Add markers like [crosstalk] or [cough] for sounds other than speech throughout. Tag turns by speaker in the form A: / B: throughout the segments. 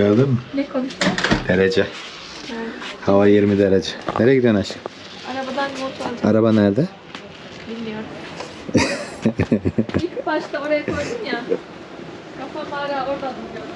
A: Gördün mü?
B: Ne konuştu?
A: Derece. Hava 20 derece. Nereye gidiyorsun aşkım?
B: Arabadan mont aldım.
A: Araba nerede?
B: Bilmiyorum. [laughs] İlk başta oraya koydum ya. Kafam hala orada duruyor.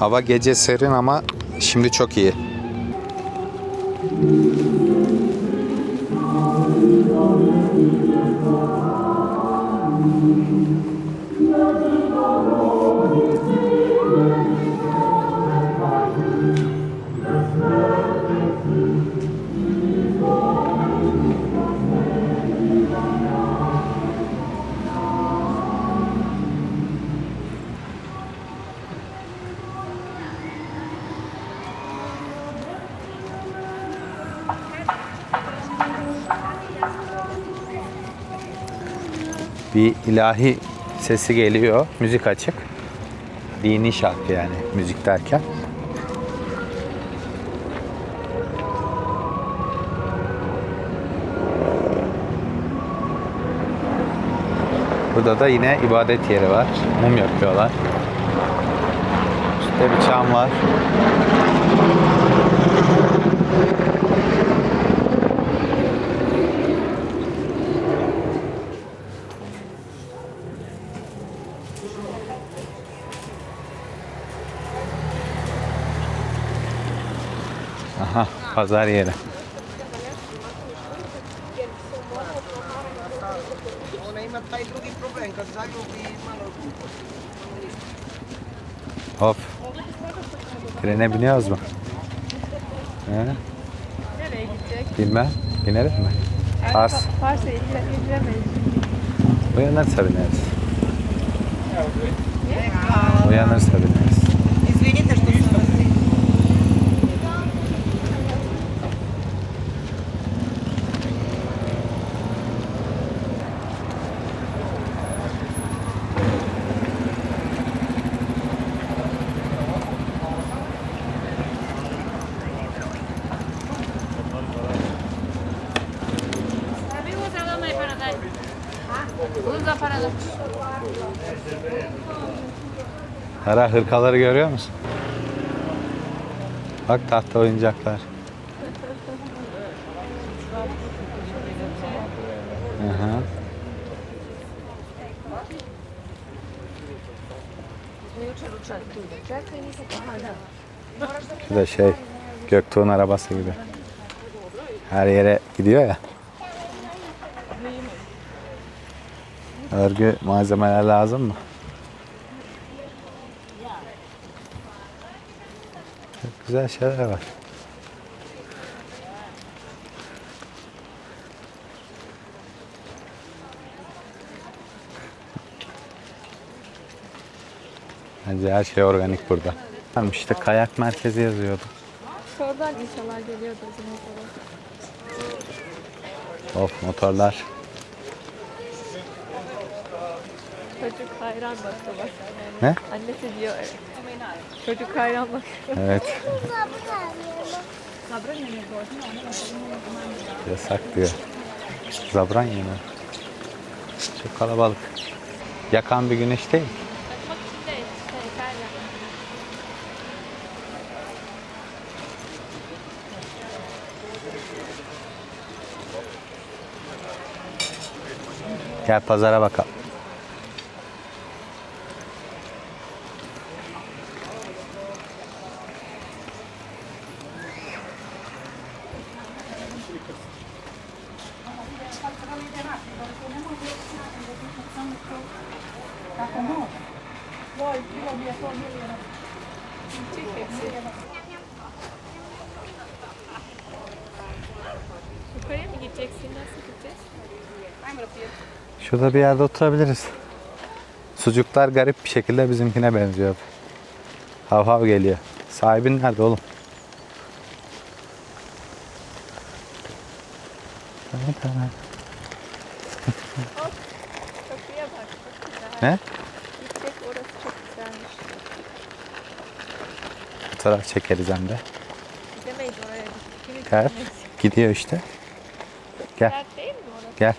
A: Hava gece serin ama şimdi çok iyi. Bir ilahi sesi geliyor. Müzik açık. Dini şarkı yani müzik derken. Burada da yine ibadet yeri var. Mum yakıyorlar. İşte bir çam var. Aha, pazar yeri. Hop. Trene biniyoruz mu? He?
B: Nereye gidecek?
A: Bilmem. Bineriz mi? Pars.
B: Pars'a indiremeyiz.
A: Uyanırsa bineriz. Uyanırsa bineriz. Hara hırkaları görüyor musun? Bak tahta oyuncaklar. Aha. Şu da şey Göktuğ'un arabası gibi. Her yere gidiyor ya. Örgü malzemeler lazım mı? Güzel şeyler var. Bence her şey organik burada. Tamam işte kayak merkezi yazıyordu.
B: Şuradan inşallah geliyordu sonra.
A: Of motorlar.
B: Çocuk hayran bakıyor bak.
A: Ne?
B: Annesi diyor evet. Çocuk hayran bakıyor.
A: Evet. Yasak diyor. Zabran yine. Çok kalabalık. Yakan bir güneş değil.
B: Bak şey.
A: Gel pazara bakalım.
B: Yukarıya mı gideceksin? Nasıl gideceğiz?
A: Şurada bir yerde oturabiliriz. Sucuklar garip bir şekilde bizimkine benziyor. Hav hav geliyor. Sahibin nerede oğlum? [laughs] Ne?
B: Yüksek orası çok güzelmiş.
A: Fotoğraf çekeriz hem de.
B: Gidemeyiz oraya. Gidemeyiz.
A: Gel. Gidiyor işte. Gel.
B: Değil mi orası?
A: Gel.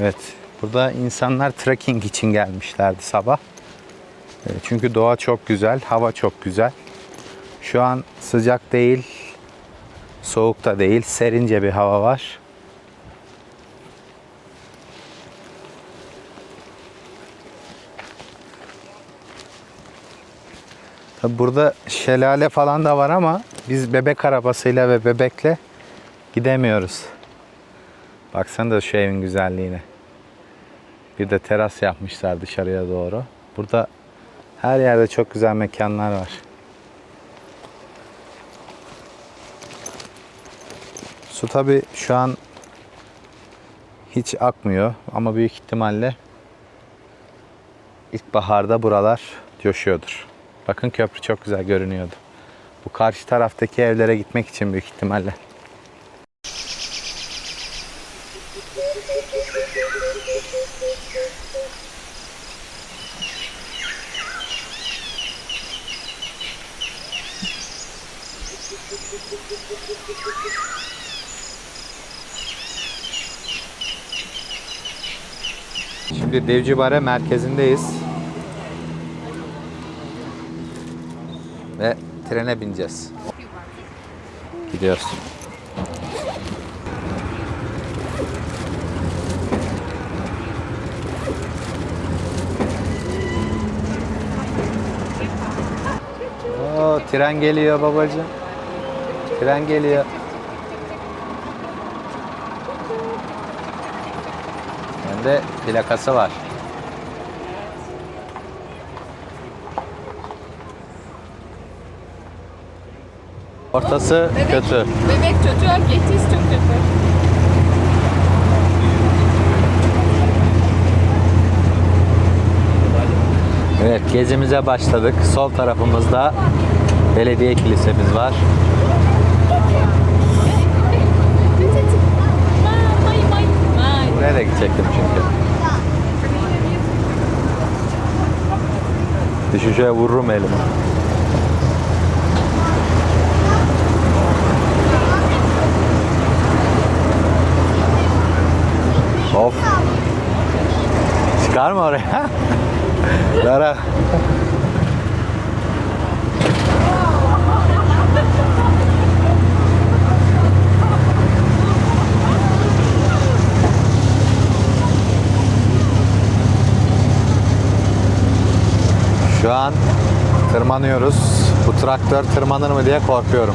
A: Evet. Burada insanlar trekking için gelmişlerdi sabah. E, Çünkü doğa çok güzel, hava çok güzel. Şu an sıcak değil, soğuk da değil, serince bir hava var. Tabi burada şelale falan da var ama biz bebek arabasıyla ve bebekle gidemiyoruz. Baksana da şu evin güzelliğine. Bir de teras yapmışlar dışarıya doğru. Burada her yerde çok güzel mekanlar var. Su tabi şu an hiç akmıyor ama büyük ihtimalle ilkbaharda buralar coşuyordur. Bakın köprü çok güzel görünüyordu. Bu karşı taraftaki evlere gitmek için büyük ihtimalle. Şimdi Devcibare merkezindeyiz. Ve trene bineceğiz. Gidiyoruz. Oo, tren geliyor babacığım. Tren geliyor. Hem de plakası var. Ortası kötü.
B: Bebek çocuğa geçiş çok kötü.
A: Evet gezimize başladık. Sol tarafımızda belediye kilisemiz var. Da gidecektim çünkü. Düşüşe vururum elimi. Of. Çıkar mı oraya? [laughs] Lara. Şu an tırmanıyoruz. Bu traktör tırmanır mı diye korkuyorum.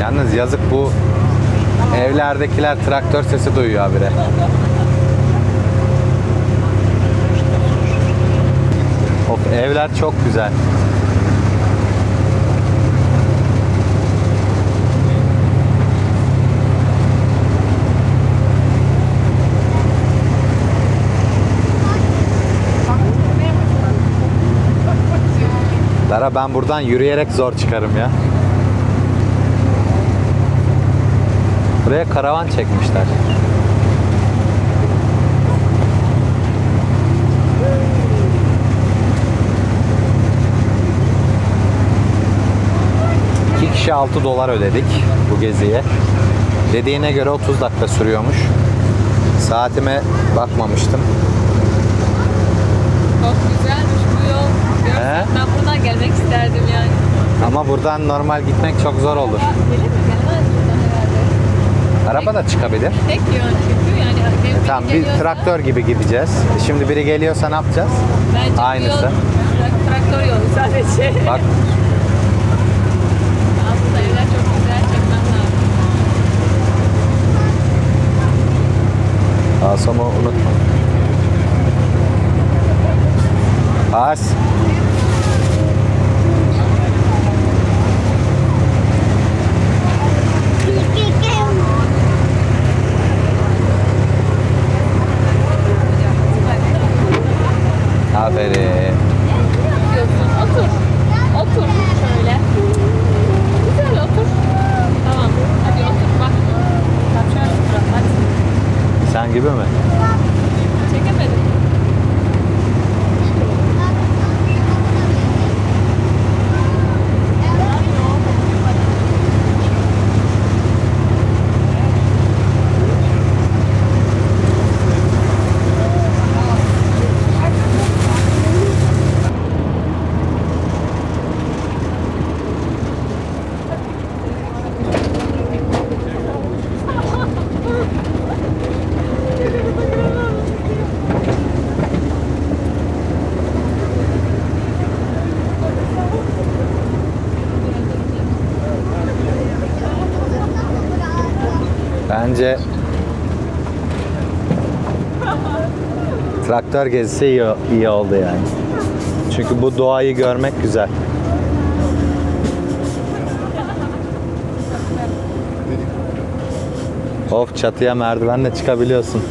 A: Yalnız yazık bu evlerdekiler traktör sesi duyuyor habire. Of evler çok güzel. Lara ben buradan yürüyerek zor çıkarım ya. Buraya karavan çekmişler. İki kişi 6 dolar ödedik bu geziye. Dediğine göre 30 dakika sürüyormuş. Saatime bakmamıştım.
B: Çok güzelmiş bu yol.
A: He?
B: Görsem ben buradan gelmek isterdim yani.
A: Ama buradan normal gitmek çok zor olur.
B: Gelir mi? Gelmez buradan herhalde.
A: Araba da çıkabilir.
B: Tek yön çünkü yani. biri
A: Tamam bir
B: geliyorsa-
A: traktör gibi gideceğiz. Şimdi biri geliyorsa ne yapacağız?
B: Bence
A: Aynısı.
B: Yol, tra- traktör yolu sadece.
A: Bak [laughs]
B: Aslında evler çok güzel çekmem lazım.
A: Asom'u unutma. Pas. Gibi mi? Bence traktör gezisi iyi, iyi oldu yani. Çünkü bu doğayı görmek güzel. Of çatıya merdivenle çıkabiliyorsun.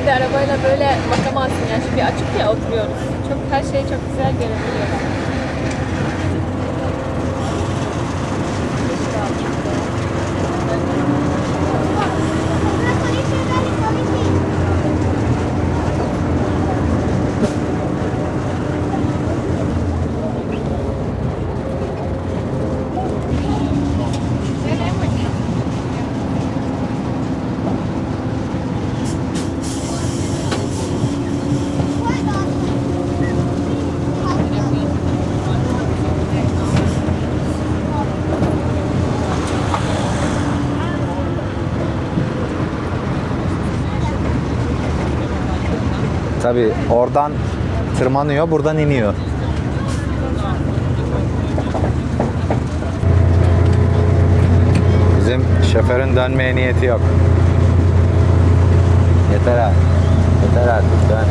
B: Bir de arabayla böyle bakamazsın yani. Şimdi açık ya oturuyoruz. Çok her şey çok güzel görebiliyor.
A: Tabi oradan tırmanıyor, buradan iniyor. Bizim şoförün dönmeye niyeti yok. Yeter artık. Yeter artık dön.